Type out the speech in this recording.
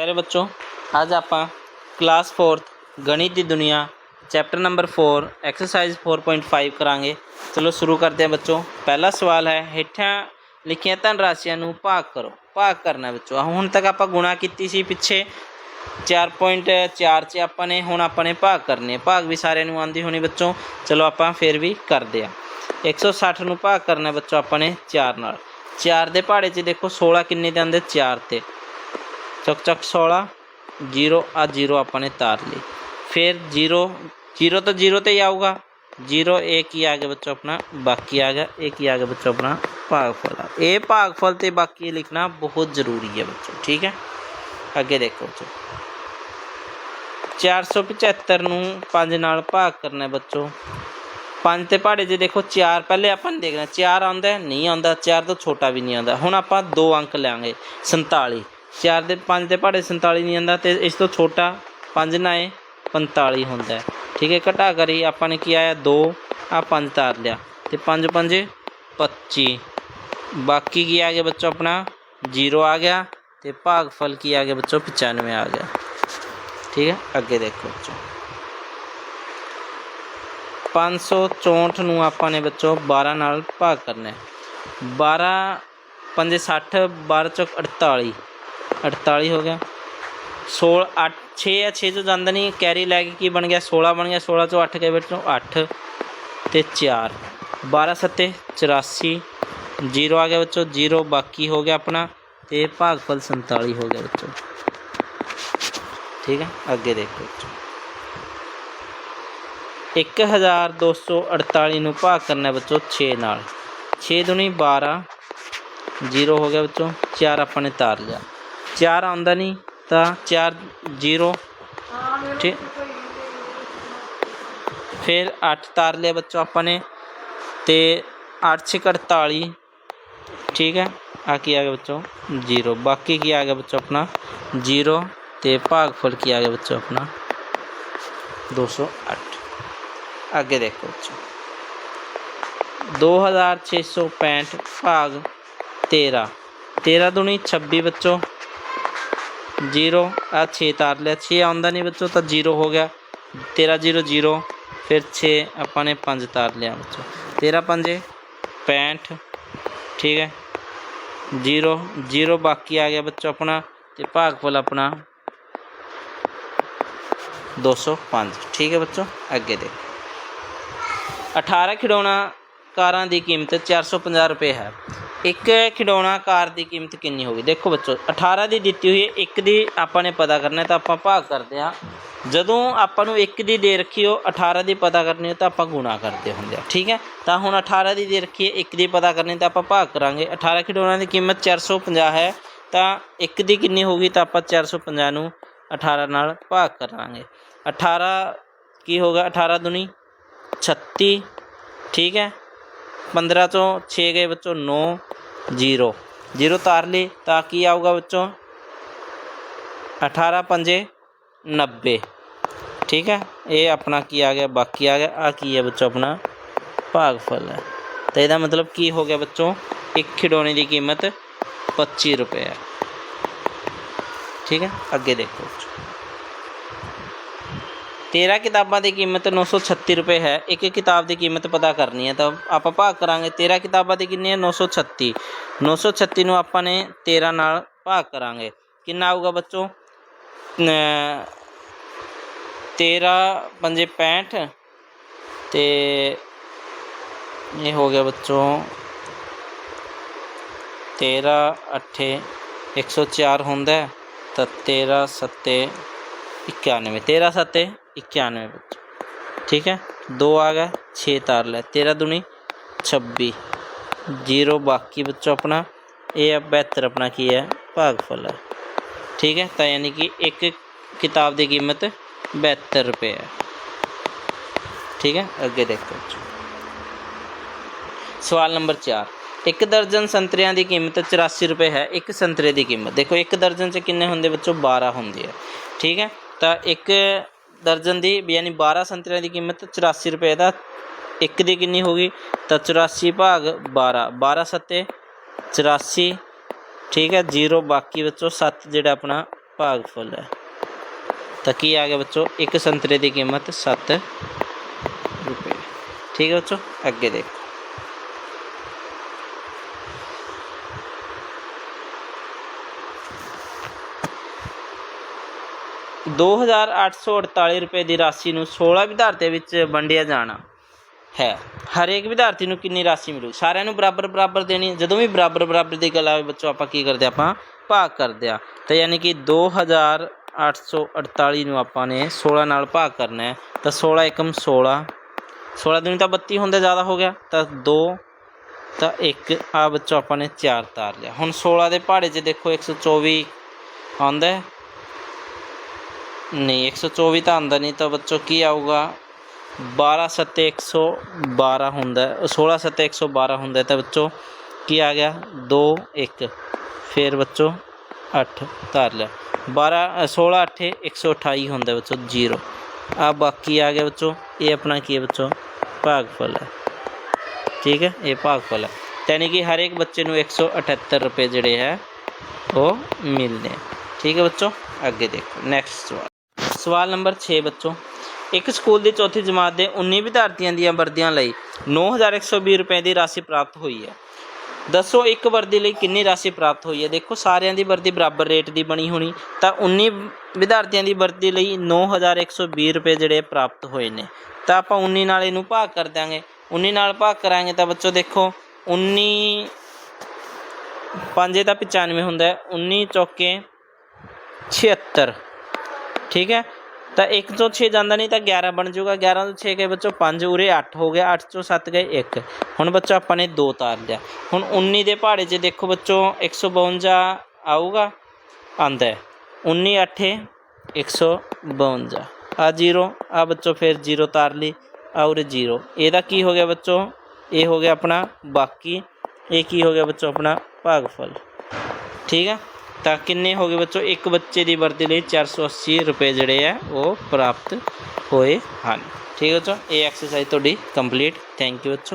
ਪਿਆਰੇ ਬੱਚੋ, ਅੱਜ ਆਪਾਂ ਕਲਾਸ 4th ਗਣਿਤ ਦੀ ਦੁਨੀਆ ਚੈਪਟਰ ਨੰਬਰ 4 ਐਕਸਰਸਾਈਜ਼ 4.5 ਕਰਾਂਗੇ। ਚਲੋ ਸ਼ੁਰੂ ਕਰਦੇ ਹਾਂ ਬੱਚੋ। ਪਹਿਲਾ ਸਵਾਲ ਹੈ, ਹੇਠਾਂ ਲਿਖੀਆਂ ਧਨ ਰਾਸ਼ੀਆਂ ਨੂੰ ਭਾਗ ਕਰੋ। ਭਾਗ ਕਰਨਾ ਹੈ ਬੱਚੋ। ਹੁਣ ਤੱਕ ਆਪਾਂ ਗੁਣਾ ਕੀਤੀ ਸੀ ਪਿੱਛੇ। 4.4 ਚ ਆਪਾਂ ਨੇ, ਹੁਣ ਆਪਾਂ ਨੇ ਭਾਗ ਕਰਨੇ ਭਾਗ ਵੀ ਸਾਰਿਆਂ ਨੂੰ ਆਉਂਦੀ ਹੋਣੀ ਬੱਚੋ। ਚਲੋ ਆਪਾਂ ਫਿਰ ਵੀ ਕਰਦੇ ਆ 160 ਨੂੰ ਭਾਗ ਕਰਨਾ ਹੈ ਬੱਚੋ ਆਪਾਂ ਨੇ 4 ਨਾਲ। 4 ਦੇ ਪਹਾੜੇ 'ਚ ਦੇਖੋ 16 ਕਿੰਨੇ ਦੇ ਆਉਂਦੇ? 4 ਤੇ। ਚੱਕ ਚੱਕ 16 0 ਆ 0 ਆਪਾਂ ਨੇ ਤਾਰ ਲਈ ਫਿਰ 0 0 ਤੋਂ 0 ਤੇ ਹੀ ਆਊਗਾ 0 ਇਹ ਕੀ ਆ ਗਿਆ ਬੱਚੋ ਆਪਣਾ ਬਾਕੀ ਆ ਗਿਆ ਇਹ ਕੀ ਆ ਗਿਆ ਬੱਚੋ ਆਪਣਾ ਭਾਗਫਲ ਆ ਇਹ ਭਾਗਫਲ ਤੇ ਬਾਕੀ ਲਿਖਣਾ ਬਹੁਤ ਜ਼ਰੂਰੀ ਹੈ ਬੱਚੋ ਠੀਕ ਹੈ ਅੱਗੇ ਦੇਖੋ ਬੱਚੋ 475 ਨੂੰ 5 ਨਾਲ ਭਾਗ ਕਰਨਾ ਹੈ ਬੱਚੋ 5 ਤੇ ਪਹਾੜੇ ਜੇ ਦੇਖੋ 4 ਪਹਿਲੇ ਆਪਾਂ ਨੇ ਦੇਖਣਾ 4 ਆਉਂਦਾ ਨਹੀਂ ਆਉਂਦਾ 4 ਤੋਂ ਛੋਟਾ ਵੀ ਨਹੀਂ ਆਉਂਦਾ ਹੁਣ ਆਪਾਂ ਦੋ ਅੰਕ ਲਾਂਗੇ 47 4 ਦੇ 5 ਦੇ ਪਹਾੜੇ 47 ਨਹੀਂ ਆਉਂਦਾ ਤੇ ਇਸ ਤੋਂ ਛੋਟਾ 5 ਨਾ ਇਹ 45 ਹੁੰਦਾ ਹੈ। ਠੀਕ ਹੈ, ਘਟਾ ਕਰੀ, ਆਪਾਂ ਨੇ ਕੀ ਆਇਆ? 2 ਆ 5 ਤਾਰ ਲਿਆ। ਤੇ 5 5 25 ਬਾਕੀ ਕੀ ਆ ਗਿਆ ਬੱਚੋ ਆਪਣਾ? 0 ਆ ਗਿਆ ਤੇ ਭਾਗਫਲ ਕੀ ਆ ਗਿਆ ਬੱਚੋ? 95 ਆ ਗਿਆ। ਠੀਕ ਹੈ, ਅੱਗੇ ਦੇਖੋ ਬੱਚੋ। 564 ਨੂੰ ਆਪਾਂ ਨੇ ਬੱਚੋ 12 ਨਾਲ ਭਾਗ ਕਰਨਾ ਹੈ। 12 ਪੰਜੇ 60 12 ਚੌਕ 48 48 ਹੋ ਗਿਆ। 16 8 6 ਆ 6 ਤੋਂ ਜਾਂਦਾ ਨਹੀਂ ਕੈਰੀ ਲੈ ਕੇ ਕੀ ਬਣ ਗਿਆ? 16 ਬਣ ਗਿਆ 16 ਚੋਂ 8 ਗਏ ਬੱਚੋ 8 ਤੇ 4 12 ਸੱਤੇ 84 0 ਆ ਗਿਆ ਬੱਚੋ 0 ਬਾਕੀ ਹੋ ਗਿਆ ਆਪਣਾ ਤੇ ਭਾਗਫਲ 47 ਹੋ ਗਿਆ ਬੱਚੋ ਠੀਕ ਹੈ ਅੱਗੇ ਦੇਖੋ ਬੱਚੋ 1248 ਨੂੰ ਭਾਗ ਕਰਨਾ ਹੈ ਬੱਚੋ 6 ਨਾਲ। 6 ਦੁਨੀ 12 0 ਹੋ ਗਿਆ ਬੱਚੋ 4 ਆਪਾਂ ਨੇ ਤਾਰ ਲਿਆ। ਚਾਰ ਆਉਂਦਾ ਨਹੀਂ, ਤਾਂ 4 0 ਠੀਕ। ਫਿਰ 8 ਤਾਰ ਲਿਆ ਬੱਚੋ ਆਪਾਂ ਨੇ, ਤੇ 8 ਛੇ 48 ਠੀਕ ਹੈ। ਆ ਕੀ ਆ ਗਿਆ ਬੱਚੋ? ਜੀਰੋ। ਬਾਕੀ ਕੀ ਆ ਗਿਆ ਬੱਚੋ ਆਪਣਾ? 0 ਤੇ ਭਾਗਫਲ ਕੀ ਆ ਗਿਆ ਬੱਚੋ ਆਪਣਾ? 208 ਅੱਗੇ ਦੇਖੋ ਬੱਚੋ। 2665 ਭਾਗ 13 13 ਦੁਨੀ 26 ਬੱਚੋ। 0 ਆ 6 ਤਾਰ ਲਿਆ 6 ਆਉਂਦਾ ਨਹੀਂ ਬੱਚੋ ਤਾਂ 0 ਹੋ ਗਿਆ 13 0 0 ਫਿਰ 6 ਆਪਾਂ ਨੇ 5 ਤਾਰ ਲਿਆ ਬੱਚੋ 13 5 65 ਠੀਕ ਹੈ 0 0 ਬਾਕੀ ਆ ਗਿਆ ਬੱਚੋ ਆਪਣਾ ਤੇ ਭਾਗਫਲ ਆਪਣਾ 205 ਠੀਕ ਹੈ ਬੱਚੋ ਅੱਗੇ ਦੇਖੋ 18 ਖਿਡੌਣਾ ਕਾਰਾਂ ਦੀ ਕੀਮਤ 450 ਰੁਪਏ ਹੈ ਇੱਕ ਖਿਡੌਣਾ ਕਾਰ ਦੀ ਕੀਮਤ ਕਿੰਨੀ ਹੋਗੀ ਦੇਖੋ ਬੱਚੋ 18 ਦੀ ਦਿੱਤੀ ਹੋਈ ਹੈ, ਇੱਕ ਦੀ ਆਪਾਂ ਨੇ ਪਤਾ ਕਰਨਾ ਤਾਂ ਆਪਾਂ ਭਾਗ ਕਰਦੇ ਹਾਂ। ਜਦੋਂ ਆਪਾਂ ਨੂੰ ਇੱਕ ਦੀ ਦੇ ਰੱਖੀ ਹੋ 18 ਦੀ ਪਤਾ ਕਰਨੀ ਹੋ ਤਾਂ ਆਪਾਂ ਗੁਣਾ ਕਰਦੇ ਹੁੰਦੇ ਆ ਠੀਕ ਹੈ? ਤਾਂ ਹੁਣ 18 ਦੀ ਦੇ ਰੱਖੀਏ ਇੱਕ ਦੀ ਪਤਾ ਕਰਨੀ ਤਾਂ ਆਪਾਂ ਭਾਗ ਕਰਾਂਗੇ। 18 ਖਿਡੌਣਾ ਦੀ ਕੀਮਤ 450 ਹੈ, ਤਾਂ ਇੱਕ ਦੀ ਕਿੰਨੀ ਹੋਗੀ ਤਾਂ ਆਪਾਂ 450 ਨੂੰ 18 ਨਾਲ ਭਾਗ ਕਰਾਂਗੇ। 18 ਕੀ ਹੋਗਾ 18 ਦੁਨੀ 36 ਠੀਕ ਹੈ? 15 ਤੋਂ 6 ਗਏ ਬੱਚੋ 9 0 0 ਤਾਰ ਲਈ ਤਾਂ ਕੀ ਆਊਗਾ ਬੱਚੋ 18 ਪੰਜੇ 90 ਠੀਕ ਹੈ? ਇਹ ਆਪਣਾ ਕੀ ਆ ਗਿਆ? ਬਾਕੀ ਆ ਗਿਆ। ਆ ਕੀ ਹੈ ਬੱਚੋ ਆਪਣਾ? ਭਾਗਫਲ ਹੈ। ਤਾਂ ਇਹਦਾ ਮਤਲਬ ਕੀ ਹੋ ਗਿਆ ਬੱਚੋ ਇੱਕ ਖਿਡੌਣੇ ਦੀ ਕੀਮਤ 25 ਰੁਪਏ ਹੈ। ਠੀਕ ਹੈ? ਅੱਗੇ ਦੇਖੋ। ਬੱਚੋ 13 ਕਿਤਾਬਾਂ ਦੀ ਕੀਮਤ 936 ਰੁਪਏ ਹੈ। ਇੱਕ ਕਿਤਾਬ ਦੀ ਕੀਮਤ ਪਤਾ ਕਰਨੀ ਹੈ ਤਾਂ ਆਪਾਂ ਭਾਗ ਕਰਾਂਗੇ। 13 ਕਿਤਾਬਾਂ ਦੀ ਕਿੰਨੀ ਹੈ? 936 936 ਨੂੰ ਆਪਾਂ ਨੇ 13 ਨਾਲ ਭਾਗ ਕਰਾਂਗੇ। ਕਿੰਨਾ ਆਊਗਾ ਬੱਚੋ? 13 ਪੰਜੇ 65 ਤੇ ਇਹ ਹੋ ਗਿਆ ਬੱਚੋ 13 8 104 ਹੁੰਦਾ ਤਾਂ 13 7 91 13 7 91 ਬੱਚੋ ਠੀਕ ਹੈ 2 ਆ ਗਿਆ 6 ਤਾਰ ਲਿਆ 13 ਦੁਨੀ 26 0 ਬਾਕੀ ਬੱਚੋ ਆਪਣਾ ਇਹ ਹੈ 72 ਆਪਣਾ ਕੀ ਹੈ ਭਾਗਫਲ ਹੈ ਠੀਕ ਹੈ ਤਾਂ ਯਾਨੀ ਕਿ ਇੱਕ ਕਿਤਾਬ ਦੀ ਕੀਮਤ 72 ਰੁਪਏ ਹੈ ਠੀਕ ਹੈ ਅੱਗੇ ਦੇਖੋ ਬੱਚੋ ਸਵਾਲ ਨੰਬਰ 4 ਇੱਕ ਦਰਜਨ ਸੰਤਰਿਆਂ ਦੀ ਕੀਮਤ 84 ਰੁਪਏ ਹੈ ਇੱਕ ਸੰਤਰੇ ਦੀ ਕੀਮਤ ਦੇਖੋ ਇੱਕ ਦਰਜਨ ਚ ਕਿੰਨੇ ਹੁੰਦੇ ਬੱਚੋ 12 ਹੁੰਦੇ ਆ ਠੀਕ ਹੈ ਤਾਂ ਇੱਕ ਦਰਜਨ ਦੀ ਯਾਨੀ 12 ਸੰਤਰਿਆਂ ਦੀ ਕੀਮਤ 84 ਰੁਪਏ ਦਾ, ਇੱਕ ਦੀ ਕਿੰਨੀ ਹੋ ਗਈ? ਤਾਂ 84 ਭਾਗ 12 12 ਸੱਤੇ 84 ਠੀਕ ਹੈ 0 ਬਾਕੀ ਵਿੱਚੋਂ 7 ਜਿਹੜਾ ਆਪਣਾ ਭਾਗਫਲ ਹੈ। ਤਾਂ ਕੀ ਆ ਗਿਆ ਬੱਚੋ? ਇੱਕ ਸੰਤਰੇ ਦੀ ਕੀਮਤ 7 ਰੁਪਏ। ਠੀਕ ਹੈ ਬੱਚੋ? ਅੱਗੇ ਦੇਖੋ। ਦੋ ਹਜ਼ਾਰ ਅੱਠ ਸੌ ਅੜਤਾਲੀ ਰੁਪਏ ਦੀ ਰਾਸ਼ੀ ਨੂੰ 16 ਵਿਦਿਆਰਥੀਆਂ ਵਿੱਚ ਵੰਡਿਆ ਜਾਣਾ ਹੈ। ਹਰੇਕ ਵਿਦਿਆਰਥੀ ਨੂੰ ਕਿੰਨੀ ਰਾਸ਼ੀ ਮਿਲੂ? ਸਾਰਿਆਂ ਨੂੰ ਬਰਾਬਰ ਬਰਾਬਰ ਦੇਣੀ, ਜਦੋਂ ਵੀ ਬਰਾਬਰ ਬਰਾਬਰ ਦੀ ਗੱਲ ਆਵੇ ਬੱਚੋ, ਆਪਾਂ ਕੀ ਕਰਦੇ ਹਾਂ? ਆਪਾਂ ਭਾਗ ਕਰਦੇ ਆ। ਤਾਂ ਯਾਨੀ ਕਿ 2848 ਨੂੰ ਆਪਾਂ ਨੇ 16 ਨਾਲ ਭਾਗ ਕਰਨਾ ਹੈ। ਤਾਂ 16 ਏਕਮ 16 16 ਦਿਨ ਤਾਂ 32 ਹੁੰਦੇ ਜ਼ਿਆਦਾ ਹੋ ਗਿਆ, ਤਾਂ 2 ਤਾਂ 1 ਆ ਬੱਚੋ, ਆਪਾਂ ਨੇ 4 ਤਾਰ ਲਿਆ। ਹੁਣ 16 ਦੇ ਪਹਾੜੇ 'ਚ ਦੇਖੋ 124 ਆਉਂਦਾ ਹੈ ਨਹੀਂ 124 ਤਾਂ ਆਉਂਦਾ ਨਹੀਂ ਤਾਂ ਬੱਚੋ ਕੀ ਆਊਗਾ 12 ਸੱਤੇ 112 ਹੁੰਦਾ ਹੈ, 16 ਸੱਤੇ 112 ਹੁੰਦਾ ਹੈ ਤਾਂ ਬੱਚੋ ਕੀ ਆ ਗਿਆ 2 1 ਫਿਰ ਬੱਚੋ 8 ਧਰ ਲਿਆ 12 ਅ, 16 8 128 ਹੁੰਦਾ ਹੈ ਬੱਚੋ 0 ਆ ਬਾਕੀ ਆ ਗਿਆ ਬੱਚੋ ਇਹ ਆਪਣਾ ਕੀ ਹੈ ਬੱਚੋ ਭਾਗਫਲ ਹੈ ਠੀਕ ਹੈ ਇਹ ਭਾਗਫਲ ਹੈ ਯਾਨੀ ਕਿ ਹਰ ਇੱਕ ਬੱਚੇ ਨੂੰ 178 ਰੁਪਏ ਜਿਹੜੇ ਹੈ ਉਹ ਮਿਲਨੇ ਹੈ। ਠੀਕ ਹੈ ਬੱਚੋ ਅੱਗੇ ਦੇਖੋ ਨੈਕਸਟ ਸਵਾਲ ਸਵਾਲ ਨੰਬਰ 6 ਬੱਚੋ। ਇੱਕ ਸਕੂਲ ਦੀ ਚੌਥੀ ਜਮਾਤ ਦੇ 19 ਵਿਦਿਆਰਥੀਆਂ ਦੀਆਂ ਵਰਦੀਆਂ ਲਈ 9120 ਰੁਪਏ ਦੀ ਰਾਸ਼ੀ ਪ੍ਰਾਪਤ ਹੋਈ ਹੈ। ਦੱਸੋ ਇੱਕ ਵਰਦੀ ਲਈ ਕਿੰਨੀ ਰਾਸ਼ੀ ਪ੍ਰਾਪਤ ਹੋਈ ਹੈ? ਦੇਖੋ, ਸਾਰਿਆਂ ਦੀ ਵਰਦੀ ਬਰਾਬਰ ਰੇਟ ਦੀ ਬਣੀ ਹੋਣੀ, ਤਾਂ 19 ਵਿਦਿਆਰਥੀਆਂ ਦੀ ਵਰਦੀ ਲਈ 9120 ਰੁਪਏ ਜਿਹੜੇ ਪ੍ਰਾਪਤ ਹੋਏ ਨੇ। ਤਾਂ ਆਪਾਂ 19 ਨਾਲ ਇਹਨੂੰ ਭਾਗ ਕਰ ਦਿਆਂਗੇ। 19 ਨਾਲ ਭਾਗ ਕਰਾਂਗੇ ਤਾਂ ਬੱਚੋ ਦੇਖੋ 19 ਪੰਜੇ ਤਾਂ 95 ਹੁੰਦਾ ਹੈ 19 ਚੌਕੇ 76 ਠੀਕ ਹੈ? ਤਾਂ 1 ਚੋਂ 6 ਜਾਂਦਾ ਨਹੀਂ, ਤਾਂ 11 ਬਣ ਜਾਊਗਾ। 11 ਤੋਂ 6 ਗਏ ਬੱਚੋ 5 ਉਰੇ 8 ਹੋ ਗਿਆ 8 ਚੋਂ 7 ਗਏ 1 ਹੁਣ ਬੱਚੋ, ਆਪਾਂ ਨੇ 2 ਤਾਰ ਲਿਆ। ਹੁਣ 19 ਦੇ ਪਹਾੜੇ 'ਚ ਦੇਖੋ ਬੱਚੋ 152 ਆਊਗਾ, ਆਂਦਾ ਹੈ। 19 8 152 ਆ 0 ਆ ਬੱਚੋ ਫਿਰ 0 ਤਾਰ ਲਈ, ਆ ਉਰੇ 0 ਇਹਦਾ ਕੀ ਹੋ ਗਿਆ ਬੱਚੋ? ਇਹ ਹੋ ਗਿਆ ਆਪਣਾ ਬਾਕੀ, ਇਹ ਕੀ ਹੋ ਗਿਆ ਬੱਚੋ? ਆਪਣਾ ਭਾਗਫਲ। ਠੀਕ ਹੈ? ਤਾਂ ਕਿੰਨੇ ਹੋ ਗਏ ਬੱਚੋ? ਇੱਕ ਬੱਚੇ ਦੀ ਵਰਦੀ ਲਈ 480 ਰੁਪਏ ਜਿਹੜੇ ਆ, ਉਹ ਪ੍ਰਾਪਤ ਹੋਏ ਹਨ। ਠੀਕ ਹੈ ਬੱਚੋ, ਇਹ ਐਕਸਰਸਾਈਜ਼ ਤੁਹਾਡੀ ਕੰਪਲੀਟ ਥੈਂਕ ਯੂ ਬੱਚੋ।